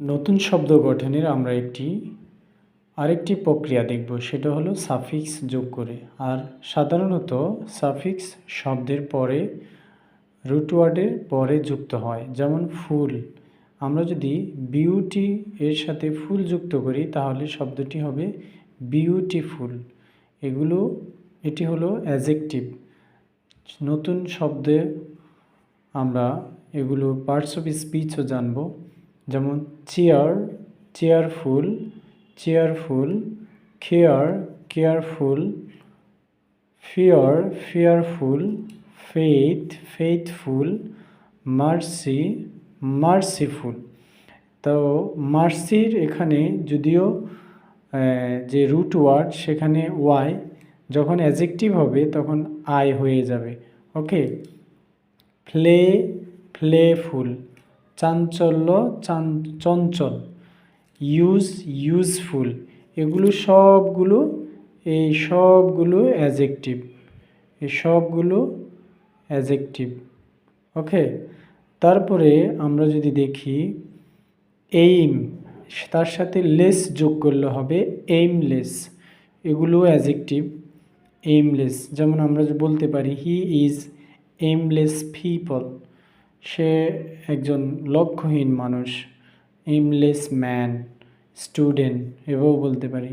নতুন শব্দ গঠনের আমরা একটি, আরেকটি প্রক্রিয়া দেখব, সেটা হলো সাফিক্স যোগ করে। আর সাধারণত সাফিক্স শব্দের পরে রুট ওয়ার্ডের পরে যুক্ত হয়, যেমন ফুল। আমরা যদি বিউটি এর সাথে ফুল যুক্ত করি, তাহলে শব্দটি হবে বিউটিফুল। এগুলো, এটি হলো অ্যাজেকটিভ। নতুন শব্দে আমরা এগুলো পার্টস অফ স্পিচও জানব। যেমন chair chairful chairful care careful fear fearful faith faithful mercy merciful তো মার্সির এখানে যদিও যে রুট ওয়ার্ড সেখানে ওয়াই যখন অ্যাজেক্টিভ হবে তখন আই হয়ে যাবে ওকে ফ্লে ফ্লেফুল চাঞ্চল্য চঞ্চল, ইউজ, ইউজফুল, এগুলো সবগুলো, এই সবগুলো অ্যাজেক্টিভ, এই সবগুলো অ্যাজেক্টিভ, ওকে? তারপরে আমরা যদি দেখি এইম তার সাথে লেস যোগ করলে হবে এইমলেস এগুলো অ্যাজেক্টিভ এইমলেস যেমন আমরা বলতে পারি, হি ইজ এইমলেস পিপল। সে একজন লক্ষ্যহীন মানুষ এইমলেস ম্যান স্টুডেন্ট এভাবেও বলতে পারি।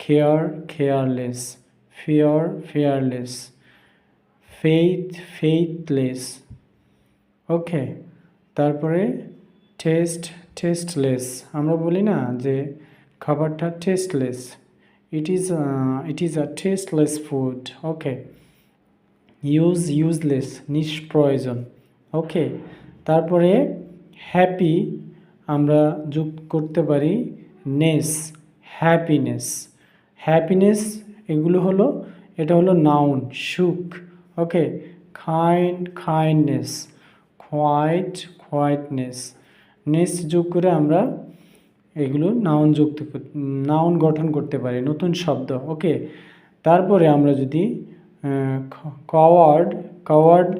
Care careless fear fearless faith faithless okay তারপরে টেস্ট টেস্টলেস আমরা বলি না যে খাবারটা tasteless it is it is a tasteless food okay use useless নিষ্প্রয়োজন। Okay তারপরে হ্যাপি আমরা যোগ করতে পারি নেস হ্যাপিনেস হ্যাপিনেস এগুলো হলো, এটা হলো নাউন সুখ। Okay kind kindness white whiteness ness যোগ করে আমরা এগুলো নাউন যুক্ত নাউন গঠন করতে পারি, নতুন শব্দ। ওকে তারপরে আমরা যদি কওয়ার্ড কাওয়ার্ড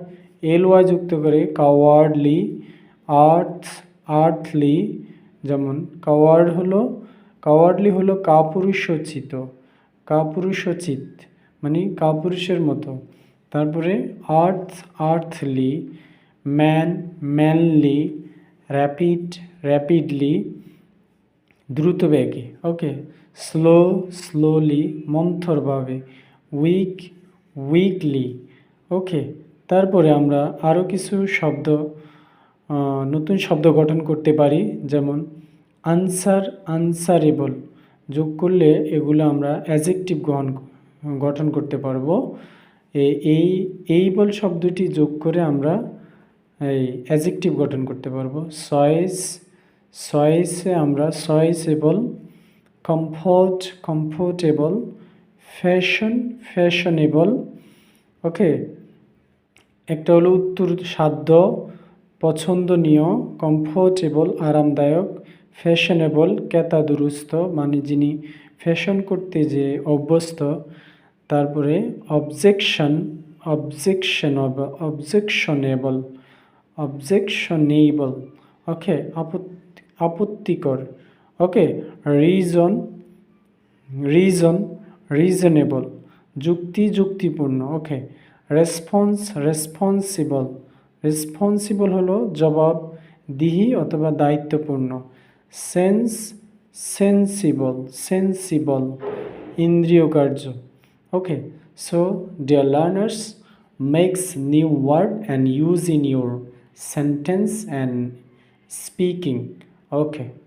এল ওয়াই যুক্ত করে কাওয়ার্ডলি আর্থ আর্থলি যেমন কাওয়ার্ড হলো, কাওয়ার্ডলি হলো কাপুরুষোচিত কাপুরুষোচিত মানে কাপুরুষের মতো। তারপরে earth earthly, man, manly, rapid, rapidly, দ্রুত বেগে, ওকে? স্লো, স্লোলি, মন্থরভাবে, উইক, উইকলি, ওকে? তারপরে আমরা আরও কিছু শব্দ নতুন শব্দ গঠন করতে পারি, যেমন আনসার আনসারেবল। যোগ করলে এগুলো আমরা অ্যাজেক্টিভ গ্রহণ, গঠন করতে পারব। এ- এই, এইবল শব্দটি যোগ করে আমরা এই অ্যাজেক্টিভ গঠন করতে পারব। সয়েস, সয়েসে আমরা sizeable, comfort, comfortable, fashion, fashionable. Okay? একটা হলো উত্তর সাধ্য, পছন্দনীয় কমফোর্টেবল আরামদায়ক ফ্যাশনেবল ক্রেতা দুরুস্ত মানে যিনি ফ্যাশন করতে যে অভ্যস্ত, তারপরে objection objection objectionable objectionable okay আপত্তি, আপত্তিকর ওকে রিজন রিজন রিজনেবল যুক্তি, যুক্তিপূর্ণ ওকে রেসপন্স, রেসপন্সিবল। রেসপন্সিবল হলো জবাব, দিহি অথবা দায়িত্বপূর্ণ। সেন্স, সেন্সিবল সেন্সিবল, ইন্দ্রিয় কার্য। Okay, so, dear learners makes new word and use in your sentence and speaking okay